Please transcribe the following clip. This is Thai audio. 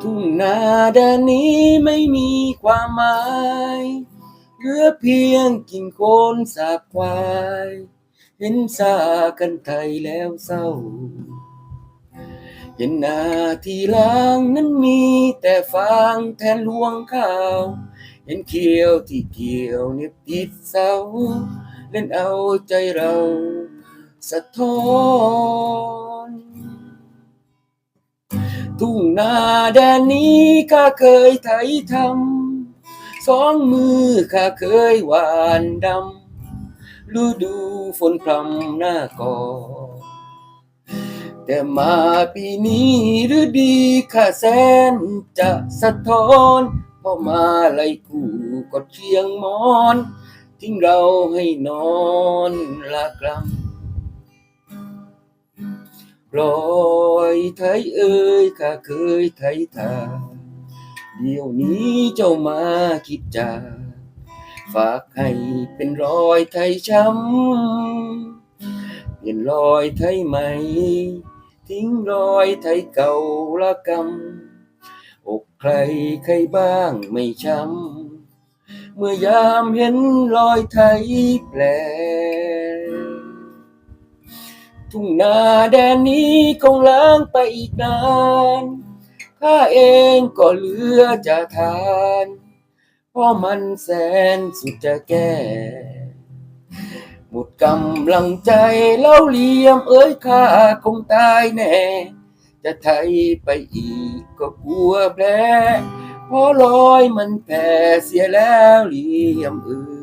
ทุ่งนาแดนนี้ไม่มีความหมายเหลือเพียงกิ่งโคนสาบควาย เห็นซากันไทยแล้วเศร้า เห็นนาที่ล้างนั้นมีแต่ฟางแทนลวงข้าว เห็นเขียวที่เกี่ยวเน็บติดเสา เล่นเอาใจเราสะท้อน ทุ่งนาแดนนี้ข้าเคยไถทำสองมือข้าเคยหวานดำฤดูฝนพรำหน้าก่อแต่มาปีนี้ฤดีข้าแสนจะสะท้อนเพราะมาไล่กูกดเชียงมอน ทิ้งเราให้นอนละกลังรอ ยไทยเอ่ยข้าเคยไทยทาเดี๋ยวนี้เจ้ามาคิดจาฝากให้เป็นรอยไทยช้ำเปลี่ยนรอยไทยใหม่ ทิ้งรอยไทยเก่าละกำอกใครใครบ้างไม่ช้ำเมื่อยามเห็นรอยไทยแปล ทุ่งนาแดนนี้คงล้างไปอีกนานข้าเองก็เหลือจะทานเพราะมันแสนสุดจะแก้หมดกำลังใจเล่าเลี่ยม เอ้ยข้าคงตายแน่ จะไทยไปอีกก็กลัวแผลเพราะรอยมันแผ่เสียแล้วเลี่ยมเอ้ย